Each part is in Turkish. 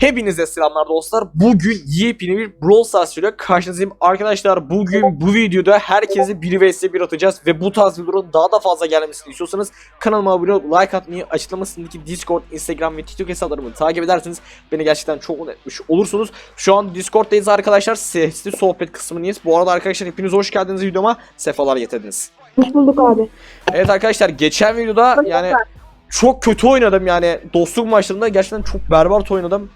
Hepinize selamlar dostlar. Bugün yepyeni bir Brawl Stars ile karşınızdayım. Arkadaşlar bugün bu videoda herkesi 1 vs 1 atacağız ve bu tarz videoların daha da fazla gelmesini istiyorsanız kanalıma abone olup like atmayı, açıklamasındaki Discord, Instagram ve TikTok hesaplarımı takip ederseniz beni gerçekten çok mutlu etmiş olursunuz. Şu an Discord'dayız arkadaşlar. Sesli sohbet kısmındayız. Bu arada arkadaşlar hepiniz hoş geldiniz videoma. Sefalar getirdiniz. Hoş bulduk abi. Evet arkadaşlar geçen videoda yani çok kötü oynadım yani dostluk maçlarında gerçekten çok berbat oynadım.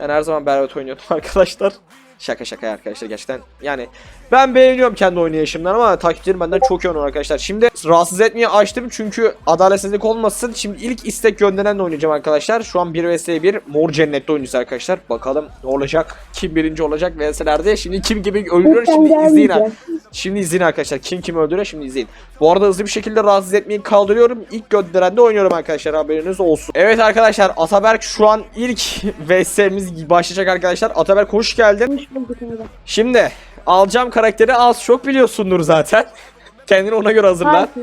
Yani her zaman berbat oynuyordum arkadaşlar. Şaka şaka arkadaşlar gerçekten yani ben beğeniyorum kendi oynayışımdan ama takipçilerim benden çok oynuyor arkadaşlar. Şimdi rahatsız etmeyi açtım çünkü adaletsizlik olmasın. Şimdi ilk istek gönderenle oynayacağım arkadaşlar. Şu an 1 vs 1 mor cennette oynayacağız arkadaşlar. Bakalım ne olacak? Kim birinci olacak vs'lerde? Şimdi kim gibi? Lütfen Şimdi izleyin. Şimdi izleyin arkadaşlar. Kim kimi öldürüyor şimdi izleyin. Bu arada hızlı bir şekilde rahatsız etmeyi kaldırıyorum. İlk gönderende oynuyorum arkadaşlar haberiniz olsun. Evet arkadaşlar Ataberk şu an ilk VS'miz başlayacak arkadaşlar. Ataberk hoş geldin. Şimdi alacağım karakteri az çok biliyorsundur zaten. Kendini ona göre hazırla.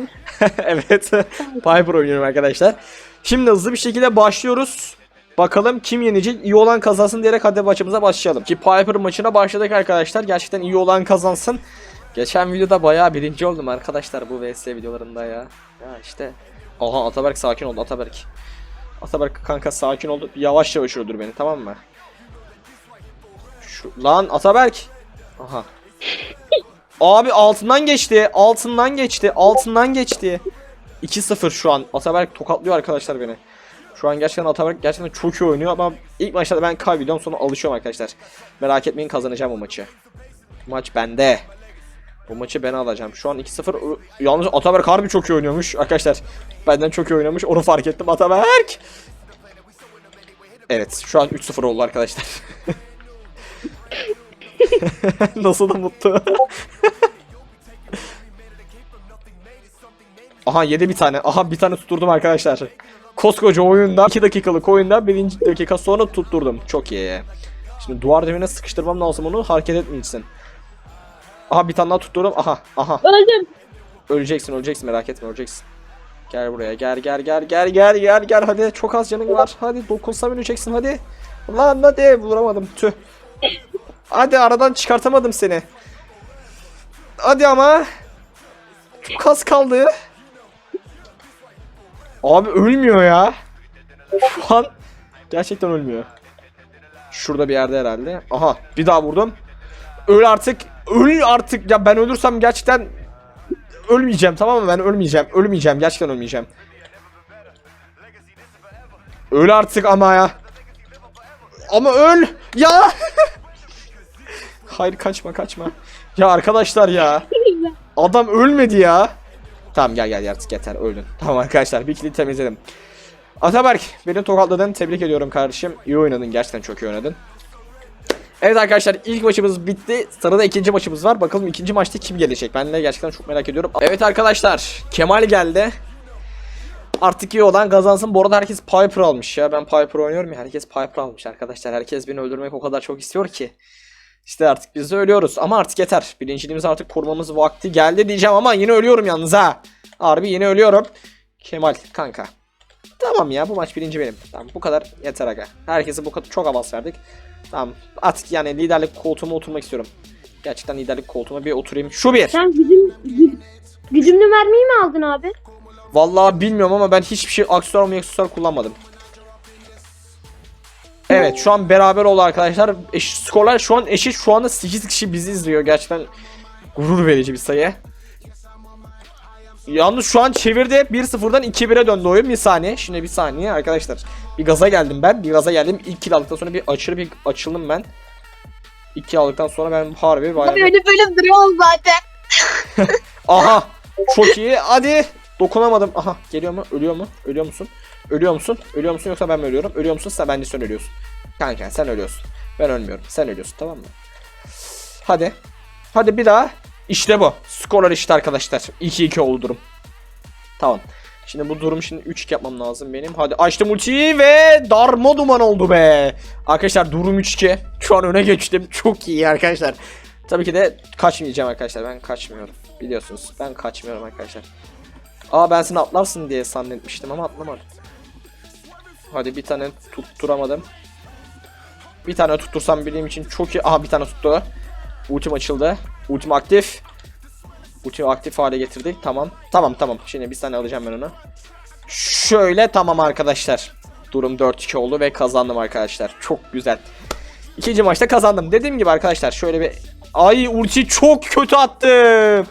Evet. Piper oynuyorum arkadaşlar. Şimdi hızlı bir şekilde başlıyoruz. Bakalım kim yenecek? İyi olan kazansın diyerek hadi maçımıza başlayalım. Ki Piper maçına başladık arkadaşlar. Gerçekten iyi olan kazansın. Geçen videoda bayağı birinci oldum arkadaşlar bu VS videolarında ya. Ya işte. Aha Ataberk sakin oldu Ataberk. Ataberk kanka sakin oldu. Yavaş yavaş öldür beni tamam mı? Lan Ataberk. Aha. Abi altından geçti. Altından geçti. Altından geçti. 2-0 şu an. Ataberk tokatlıyor arkadaşlar beni. Şu an gerçekten Ataberk gerçekten çok iyi oynuyor ama ilk maçta ben kaybediyorum sonra alışıyorum arkadaşlar. Merak etmeyin kazanacağım bu maçı. Maç bende. Bu maçı ben alacağım. Şu an 2-0. Ö- Yalnız Ataberk harbi çok iyi oynuyormuş arkadaşlar. Benden çok iyi oynamış. Onu fark ettim Ataberk. Evet şu an 3-0 oldu arkadaşlar. Nasıl da mutlu. Aha yedi bir tane. Aha bir tane tutturdum arkadaşlar. Koskoca oyunda 2 dakikalık oyunda 1. dakika sonra tutturdum. Çok iyi. Şimdi duvar dibine sıkıştırmam lazım onu hareket etmeyeceksin. Aha bir tane daha tutturdum. Aha aha. Öldüm. Öleceksin öleceksin merak etme öleceksin. Gel buraya gel gel gel gel gel gel gel hadi çok az canın var. Hadi dokunsam öleceksin hadi. Lan hadi vuramadım tüh. Hadi aradan çıkartamadım seni. Hadi ama. Çok az kaldı. Abi ölmüyor ya. Şu gerçekten ölmüyor. Şurada bir yerde herhalde. Aha bir daha vurdum. Öl artık. Öl artık. Ya ben ölürsem gerçekten ölmeyeceğim tamam mı? Ben ölmeyeceğim. Ölmeyeceğim. Gerçekten ölmeyeceğim. Öl artık ama ya. Ama öl. Ya. Hayır kaçma kaçma. Ya arkadaşlar ya. Adam ölmedi ya. Tamam gel gel artık yeter öldün. Tamam arkadaşlar bir kilit temizledim. Ataberk beni tokatladın. Tebrik ediyorum kardeşim. İyi oynadın gerçekten çok iyi oynadın. Evet arkadaşlar ilk maçımız bitti. Sırada ikinci maçımız var. Bakalım ikinci maçta kim gelecek? Ben de gerçekten çok merak ediyorum. Evet arkadaşlar Kemal geldi. Artık iyi olan kazansın. Bu arada herkes Piper almış ya. Ben Piper oynuyorum ya. Herkes Piper almış arkadaşlar. Herkes beni öldürmek o kadar çok istiyor ki. İşte artık biz de ölüyoruz. Ama artık yeter. Birinciliğimizi artık korumamız vakti geldi diyeceğim ama yine ölüyorum yalnız ha. Harbi yine ölüyorum. Kemal kanka. Tamam ya bu maç birinci benim. Tamam bu kadar yeter aga. Herkese bu kadar çok avans verdik. Tamam artık yani liderlik koltuğuma oturmak istiyorum. Gerçekten liderlik koltuğuma bir oturayım. Şu bir. Sen güdüm, gü- güdümlü mermiyi mi aldın abi? Vallahi bilmiyorum ama ben hiçbir şey aksesuar mı aksesuar kullanmadım. Evet şu an beraber oldu arkadaşlar. Eş, skorlar şu an eşit. Şu anda 8 kişi bizi izliyor. Gerçekten gurur verici bir sayı. Yalnız şu an çevirdi. 1-0'dan 2-1'e döndü oyun. Bir saniye. Şimdi bir saniye arkadaşlar. Bir gaza geldim ben. Bir gaza geldim. İlk kill aldıktan sonra bir aşırı bir açıldım ben. İlk kill aldıktan sonra ben harbi bayağı... Abi öyle böyle duruyoruz zaten. Aha. Çok iyi. Hadi. Dokunamadım. Aha. Geliyor mu? Ölüyor mu? Ölüyor musun? Ölüyor musun? Ölüyor musun yoksa ben mi ölüyorum? Ölüyor musun? Sen bence sen ölüyorsun. Kanka sen ölüyorsun. Ben ölmüyorum. Sen ölüyorsun tamam mı? Hadi. Hadi bir daha. İşte bu. Skorlar işte arkadaşlar. 2-2 oldu durum. Tamam. Şimdi bu durum şimdi 3 yapmam lazım benim. Hadi açtım ultiyi ve darma duman oldu be. Arkadaşlar durum 3-2. Şu an öne geçtim. Çok iyi arkadaşlar. Tabii ki de kaçmayacağım arkadaşlar. Ben kaçmıyorum. Biliyorsunuz. Ben kaçmıyorum arkadaşlar. Aa ben seni atlarsın diye zannetmiştim ama atlamadım. Hadi bir tane tutturamadım. Bir tane tuttursam benim için çok iyi. Aha bir tane tuttu. Ultim açıldı. Ultim aktif. Ultimi aktif hale getirdik. Tamam. Tamam tamam. Şimdi bir saniye alacağım ben onu. Şöyle tamam arkadaşlar. Durum 4-2 oldu ve kazandım arkadaşlar. Çok güzel. İkinci maçta kazandım. Dediğim gibi arkadaşlar şöyle bir... Ay ulti çok kötü attım.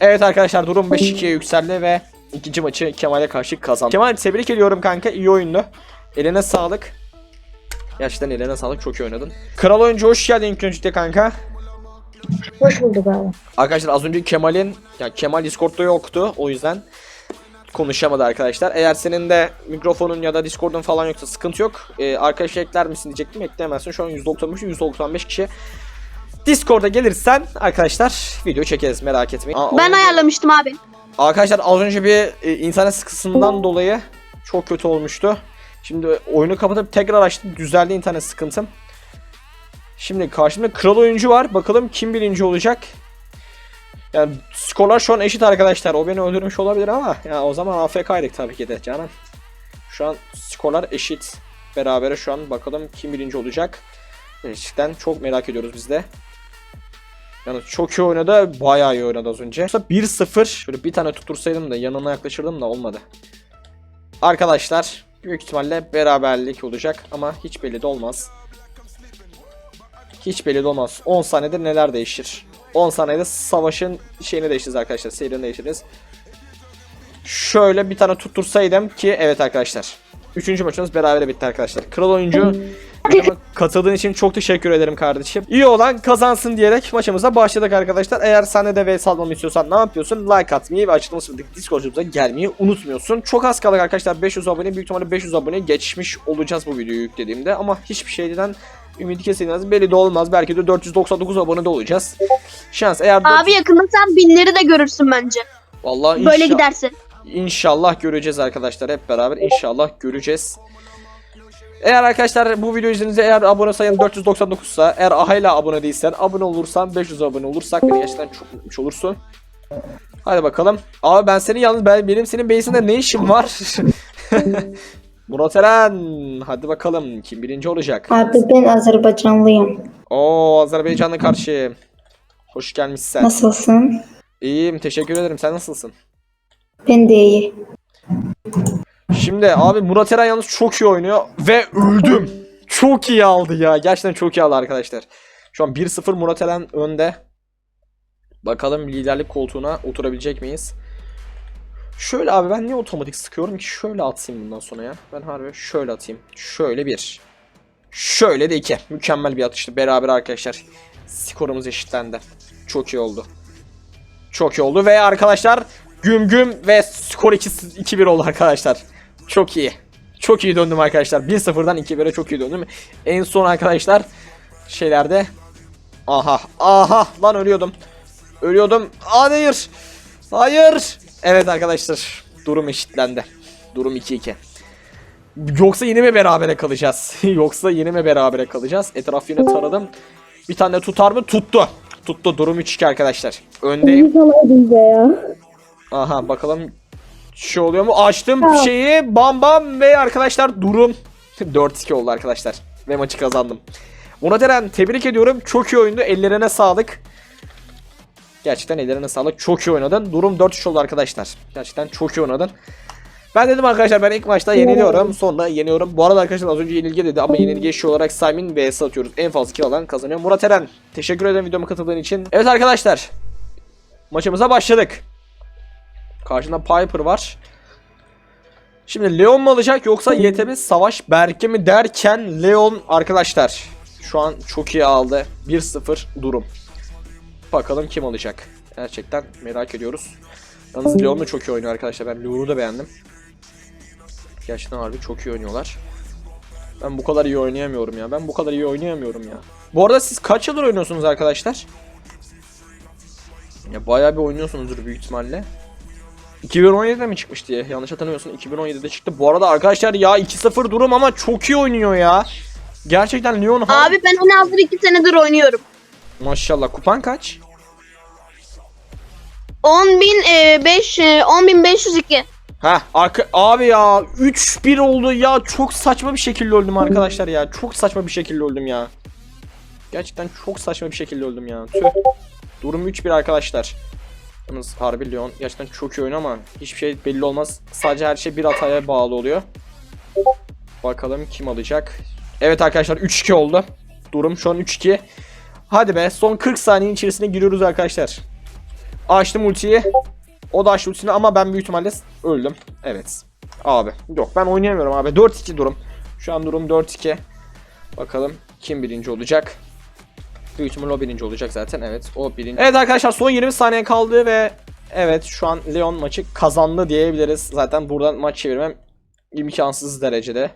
Evet arkadaşlar durum 5-2'ye yükseldi ve ikinci maçı Kemal'e karşı kazandım. Kemal tebrik ediyorum kanka. iyi oyundu. Eline sağlık. Gerçekten eline sağlık. Çok iyi oynadın. Kral oyuncu hoş geldin ilk öncelikle kanka. Hoş bulduk abi. Arkadaşlar az önce Kemal'in ya Kemal Discord'da yoktu o yüzden konuşamadı arkadaşlar. Eğer senin de mikrofonun ya da Discord'un falan yoksa sıkıntı yok. Ee, arkadaş ekler misin diyecektim. Ekleyemezsin. Şu an 195 195 kişi. Discord'a gelirsen arkadaşlar video çekeriz merak etmeyin. Aa, Ben ayarlamıştım abi. Arkadaşlar az önce bir e, internet sıkıntısından dolayı çok kötü olmuştu. Şimdi oyunu kapatıp tekrar açtım. Düzeldi internet sıkıntım. Şimdi karşımda kral oyuncu var. Bakalım kim birinci olacak. Yani skorlar şu an eşit arkadaşlar. O beni öldürmüş olabilir ama ya o zaman AFK'ydık tabii ki de canım. Şu an skorlar eşit. Berabere şu an bakalım kim birinci olacak. Gerçekten çok merak ediyoruz biz de. Yani çok iyi oynadı. Bayağı iyi oynadı az önce. Yoksa 1-0. Şöyle bir tane tutursaydım da yanına yaklaşırdım da olmadı. Arkadaşlar büyük ihtimalle beraberlik olacak ama hiç belli de olmaz. Hiç belli de olmaz. 10 saniyede neler değişir? 10 saniyede savaşın şeyini değiştiririz arkadaşlar. Seyrini değiştiririz. Şöyle bir tane tuttursaydım ki evet arkadaşlar. Üçüncü maçımız berabere bitti arkadaşlar. Kral oyuncu videoma katıldığın için çok teşekkür ederim kardeşim. İyi olan kazansın diyerek maçımıza başladık arkadaşlar. Eğer sen de VS almamı istiyorsan ne yapıyorsun? Like atmayı ve açıklaması bölümündeki Discord'umuza gelmeyi unutmuyorsun. Çok az kaldık arkadaşlar 500 abone. Büyük ihtimalle 500 abone geçmiş olacağız bu videoyu yüklediğimde. Ama hiçbir şeyden ümidi kesilmez. Belli de olmaz. Belki de 499 abone de olacağız. Şans eğer... Abi yakında sen binleri de görürsün bence. Vallahi Böyle inşa- giderse. İnşallah göreceğiz arkadaşlar hep beraber inşallah göreceğiz. Eğer arkadaşlar bu video izlediğinizde eğer abone sayın 499 ise eğer hala abone değilsen abone olursan 500 abone olursak beni gerçekten çok mutlu olursun. Hadi bakalım. Abi ben senin yalnız ben, benim senin base'inde ne işim var? Murat Eren hadi bakalım kim birinci olacak? Abi ben Azerbaycanlıyım. Oo Azerbaycan'a karşı. Hoş gelmişsin. Nasılsın? İyiyim teşekkür ederim sen nasılsın? Ben de iyi. Şimdi abi Murat Eren yalnız çok iyi oynuyor ve öldüm. Çok iyi aldı ya. Gerçekten çok iyi aldı arkadaşlar. Şu an 1-0 Murat Eren önde. Bakalım liderlik koltuğuna oturabilecek miyiz? Şöyle abi ben niye otomatik sıkıyorum ki? Şöyle atayım bundan sonra ya. Ben harbi şöyle atayım. Şöyle bir. Şöyle de iki. Mükemmel bir atıştı. Beraber arkadaşlar. Skorumuz eşitlendi. Çok iyi oldu. Çok iyi oldu ve arkadaşlar güm güm ve skor 2 2-1 oldu arkadaşlar. Çok iyi. Çok iyi döndüm arkadaşlar. 1-0'dan 2-1'e çok iyi döndüm. En son arkadaşlar şeylerde aha aha lan ölüyordum. Ölüyordum. Hayır. Hayır. Evet arkadaşlar durum eşitlendi. Durum 2-2. Yoksa yine mi berabere kalacağız? Yoksa yine mi berabere kalacağız? Etraf yine taradım. Bir tane tutar mı? Tuttu. Tuttu. Durum 3-2 arkadaşlar. Öndeyim. Aha bakalım şey oluyor mu? Açtım şeyi bam bam ve arkadaşlar durum 4-2 oldu arkadaşlar. Ve maçı kazandım. Murat Eren tebrik ediyorum. Çok iyi oyundu. Ellerine sağlık. Gerçekten ellerine sağlık. Çok iyi oynadın. Durum 4-3 oldu arkadaşlar. Gerçekten çok iyi oynadın. Ben dedim arkadaşlar ben ilk maçta yeniliyorum. Sonra yeniyorum. Bu arada arkadaşlar az önce yenilgi dedi ama yenilgi eşi olarak Simon vs atıyoruz. En fazla kill alan kazanıyor. Murat Eren teşekkür ederim videoma katıldığın için. Evet arkadaşlar. Maçımıza başladık. Karşında Piper var. Şimdi Leon mu alacak yoksa YTB Savaş Berke mi derken Leon arkadaşlar. Şu an çok iyi aldı. 1-0 durum. Bakalım kim alacak. Gerçekten merak ediyoruz. Yalnız Leon da çok iyi oynuyor arkadaşlar. Ben Leon'u da beğendim. Gerçekten harbi çok iyi oynuyorlar. Ben bu kadar iyi oynayamıyorum ya. Ben bu kadar iyi oynayamıyorum ya. Bu arada siz kaç yıldır oynuyorsunuz arkadaşlar? Ya bayağı bir oynuyorsunuzdur büyük ihtimalle. 2017'de mi çıkmış diye yanlış hatırlamıyorsun 2017'de çıktı. Bu arada arkadaşlar ya 2-0 durum ama çok iyi oynuyor ya. Gerçekten Leon har- Abi ben en azdır iki senedir oynuyorum. Maşallah kupan kaç? 10.005 e, 10.502. Ha arka abi ya 3-1 oldu ya çok saçma bir şekilde öldüm arkadaşlar ya çok saçma bir şekilde öldüm ya. Gerçekten çok saçma bir şekilde öldüm ya. Tüh. Durum 3-1 arkadaşlar. Yalnız harbi Leon gerçekten çok iyi oyun ama hiçbir şey belli olmaz. Sadece her şey bir hataya bağlı oluyor. Bakalım kim alacak. Evet arkadaşlar 3-2 oldu. Durum şu an 3-2. Hadi be son 40 saniye içerisine giriyoruz arkadaşlar. Açtım ultiyi. O da açtı ultisini ama ben büyük ihtimalle öldüm. Evet. Abi yok ben oynayamıyorum abi. 4-2 durum. Şu an durum 4-2. Bakalım kim birinci olacak. Büyük ihtimalle o birinci olacak zaten. Evet o birinci. Evet arkadaşlar son 20 saniye kaldı ve evet şu an Leon maçı kazandı diyebiliriz. Zaten buradan maç çevirmem imkansız derecede.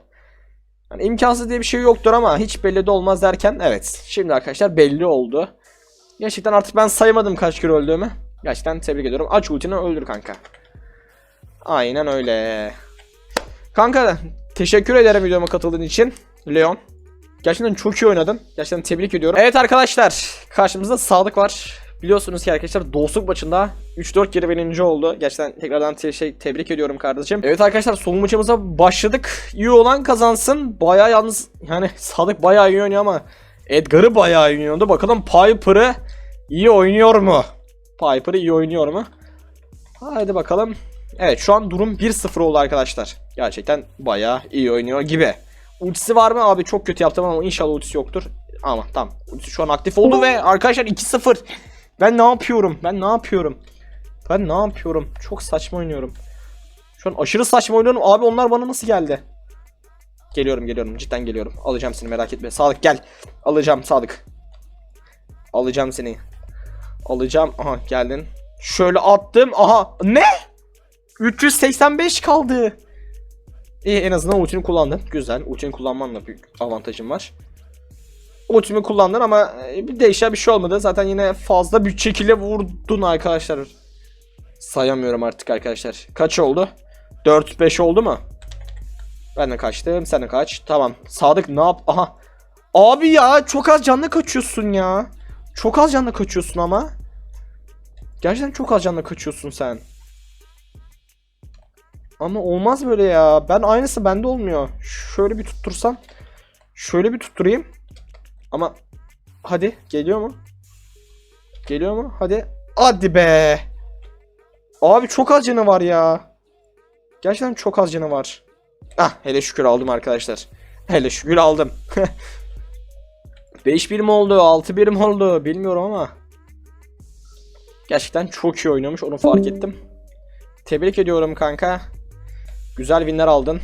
Yani imkansız diye bir şey yoktur ama hiç belli de olmaz derken evet. Şimdi arkadaşlar belli oldu. Gerçekten artık ben saymadım kaç kere öldüğümü. Gerçekten tebrik ediyorum. Aç ultini öldür kanka. Aynen öyle. Kanka teşekkür ederim videoma katıldığın için. Leon. Gerçekten çok iyi oynadın. Gerçekten tebrik ediyorum. Evet arkadaşlar. Karşımızda Sadık var. Biliyorsunuz ki arkadaşlar dostluk maçında 3-4 kere birinci oldu. Gerçekten tekrardan te- şey, tebrik ediyorum kardeşim. Evet arkadaşlar son maçımıza başladık. İyi olan kazansın. Baya yalnız yani Sadık baya iyi oynuyor ama Edgar'ı baya iyi oynuyordu. Bakalım Piper'ı iyi oynuyor mu? Piper iyi oynuyor mu? Haydi bakalım. Evet şu an durum 1-0 oldu arkadaşlar. Gerçekten bayağı iyi oynuyor gibi. Ultisi var mı abi çok kötü yaptım ama inşallah ultisi yoktur. Ama tamam. Ultisi şu an aktif oldu ve arkadaşlar 2-0. Ben ne yapıyorum? Ben ne yapıyorum? Ben ne yapıyorum? Çok saçma oynuyorum. Şu an aşırı saçma oynuyorum. Abi onlar bana nasıl geldi? Geliyorum geliyorum cidden geliyorum. Alacağım seni merak etme. Sadık gel. Alacağım Sadık. Alacağım seni. Alacağım. Aha geldin. Şöyle attım. Aha ne? 385 kaldı. İyi en azından ultini kullandın. Güzel. Ultini kullanmanla büyük avantajım var. Ultimi kullandın ama e, bir değişen bir şey olmadı. Zaten yine fazla bir şekilde vurdun arkadaşlar. Sayamıyorum artık arkadaşlar. Kaç oldu? 4-5 oldu mu? Ben de kaçtım. Sen de kaç. Tamam. Sadık ne yap? Aha. Abi ya çok az canla kaçıyorsun ya. Çok az canla kaçıyorsun ama. Gerçekten çok az canla kaçıyorsun sen. Ama olmaz böyle ya. Ben aynısı bende olmuyor. Şöyle bir tuttursam. Şöyle bir tutturayım. Ama hadi geliyor mu? Geliyor mu? Hadi. Hadi be. Abi çok az canı var ya. Gerçekten çok az canı var. Ah hele şükür aldım arkadaşlar. Hele şükür aldım. 5-1 mi oldu? 6-1 mi oldu? Bilmiyorum ama. Gerçekten çok iyi oynamış. Onu fark ettim. Tebrik ediyorum kanka. Güzel winler aldın.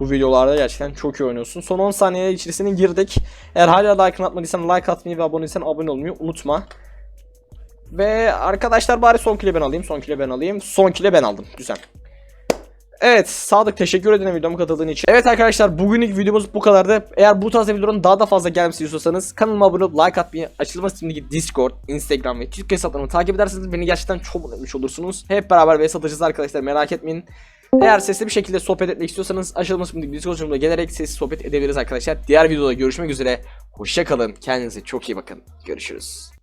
Bu videolarda gerçekten çok iyi oynuyorsun. Son 10 saniye içerisine girdik. Eğer hala like atmadıysan like atmayı ve abone değilsen abone olmayı unutma. Ve arkadaşlar bari son kile ben alayım. Son kile ben alayım. Son kile ben aldım. Güzel. Evet Sadık teşekkür ederim videoma katıldığın için. Evet arkadaşlar bugünlük videomuz bu kadardı. Eğer bu tarz videoların daha da fazla gelmesini istiyorsanız kanalıma abone olup like atmayı, açılma sistemindeki Discord, Instagram ve Twitter hesaplarımı takip ederseniz beni gerçekten çok mutlu etmiş olursunuz. Hep beraber ve satacağız arkadaşlar merak etmeyin. Eğer sesli bir şekilde sohbet etmek istiyorsanız sistemindeki Discord sunucuna gelerek sesli sohbet edebiliriz arkadaşlar. Diğer videoda görüşmek üzere. Hoşça kalın. Kendinize çok iyi bakın. Görüşürüz.